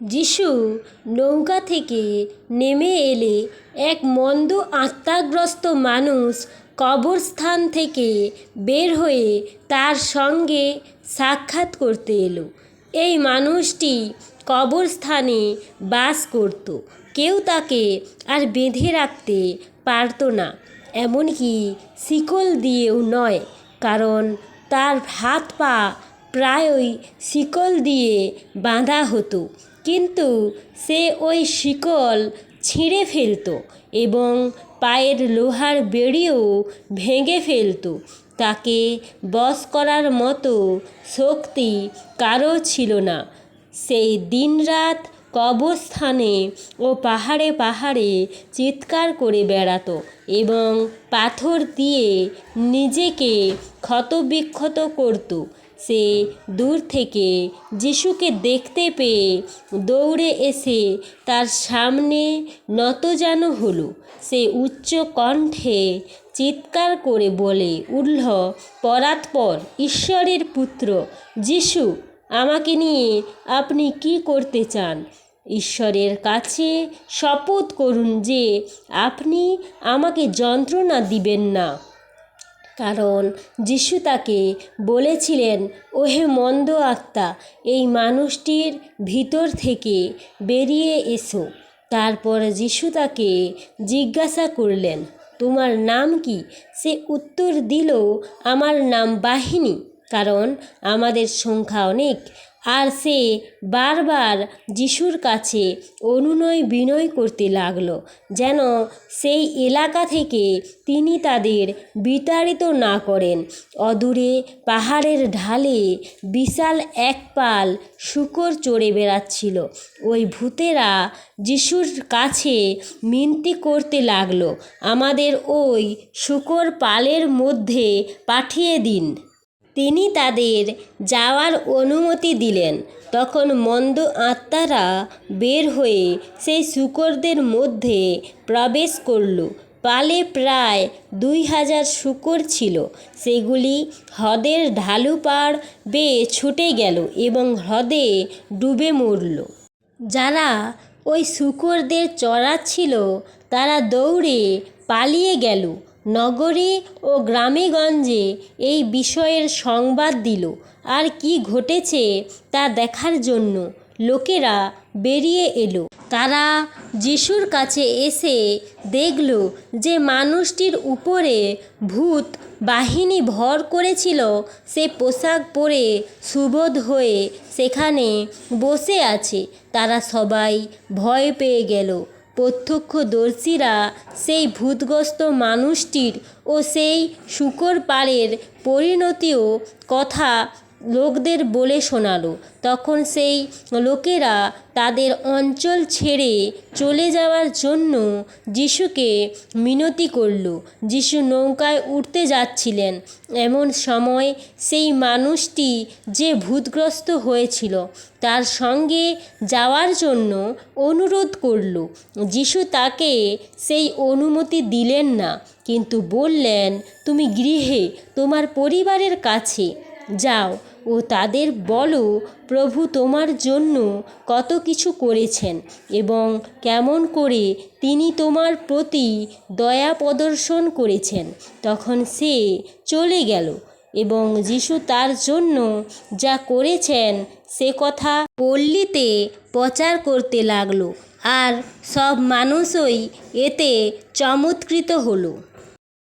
যিশু নৌকা থেকে নেমে এলে এক মন্দ আত্মাগ্রস্ত মানুষ কবরস্থান থেকে বের হয়ে তার সঙ্গে সাক্ষাৎ করতে এলো। এই মানুষটি কবরস্থানে বাস করত। কেউ তাকে আর বেঁধে রাখতে পারত না। এমনকি শিকল দিয়েও নয়, কারণ তার হাত পা প্রায়ই শিকল দিয়ে বাঁধা হতো। কিন্তু সে ওই শিকল ছিঁড়ে ফেলত এবং পায়ের লোহার বেড়িও ভেঙে ফেলত। তাকে বশ করার মতো শক্তি কারও ছিল না। সেই দিনরাত কবরস্থানে ও পাহাড়ে পাহাড়ে চিৎকার করে বেড়াতো এবং পাথর দিয়ে নিজেকে ক্ষতবিক্ষত করত। সে দূর থেকে যিশুকে দেখতে পেয়ে দৌড়ে এসে তার সামনে নতজানু হলো। সে উচ্চ কণ্ঠে চিৎকার করে বলে উঠল পরাৎপর ঈশ্বরের পুত্র, যিশু, আমাকে নিয়ে আপনি কি করতে চান? ঈশ্বরের কাছে শপথ করুন যে আপনি আমাকে যন্ত্রণা দিবেন না। কারণ যিশু তাকে বলেছিলেন, ওহে মন্দ আত্মা, এই মানুষটির ভিতর থেকে বেরিয়ে এসো। তারপর যিশু তাকে জিজ্ঞাসা করলেন, তোমার নাম কি? সে উত্তর দিল, আমার নাম বাহিনী, কারণ আমাদের সংখ্যা অনেক। আর সে বারবার যিশুর কাছে অনুনয় বিনয় করতে লাগল, যেন সেই এলাকা থেকে তিনি তাদের বিতাড়িত না করেন। অদূরে পাহাড়ের ঢালে বিশাল এক পাল শুকর চড়ে বেড়াচ্ছিল। ওই ভূতেরা যিশুর কাছে মিনতি করতে লাগল, আমাদের ওই শুকর পালের মধ্যে পাঠিয়ে দিন। তিনি তাদের যাওয়ার অনুমতি দিলেন। তখন মন্দ আত্মারা বের হয়ে সেই শূকরদের মধ্যে প্রবেশ করল। পালে প্রায় দুই হাজার শূকর ছিল। সেগুলি হ্রদের ঢালু পাড় বেয়ে ছুটে গেল এবং হ্রদে ডুবে মরল। যারা ওই শূকরদের চড়াচ্ছিল তারা দৌড়ে পালিয়ে গেল। নগরে ও গ্রামেগঞ্জে এই বিষয়ের সংবাদ দিল। আর কি ঘটেছে তা দেখার জন্য লোকেরা বেরিয়ে এলো। তারা যিশুর কাছে এসে দেখল যে মানুষটির উপরে ভূত বাহিনী ভর করেছিল, সে পোশাক পরে সুবোধ হয়ে সেখানে বসে আছে। তারা সবাই ভয় পেয়ে গেল। প্রত্যক্ষদর্শীরা সেই ভূতগ্রস্ত মানুষটির ও সেই শূকর পাড়ের পরিণতিও কথা লোকদের বলে শোনালো। তখন সেই লোকেরা তাদের অঞ্চল ছেড়ে চলে যাওয়ার জন্য যিশুকে মিনতি করল। যিশু নৌকায় উঠতে যাচ্ছিলেন। এমন সময় সেই মানুষটি যে ভূতগ্রস্ত হয়েছিল, তার সঙ্গে যাওয়ার জন্য অনুরোধ করল। যিশু তাকে সেই অনুমতি দিলেন না, কিন্তু বললেন, তুমি গৃহে, তোমার পরিবারের কাছে যাও ও তাদের বলো, প্রভু তোমার জন্য কত কিছু করেছেন এবং কেমন করে তিনি তোমার প্রতি দয়া প্রদর্শন করেছেন। তখন সে চলে গেল এবং যিশু তার জন্য যা করেছেন সে কথা পল্লীতে প্রচার করতে লাগল। আর সব মানুষই এতে চমৎকৃত হলো।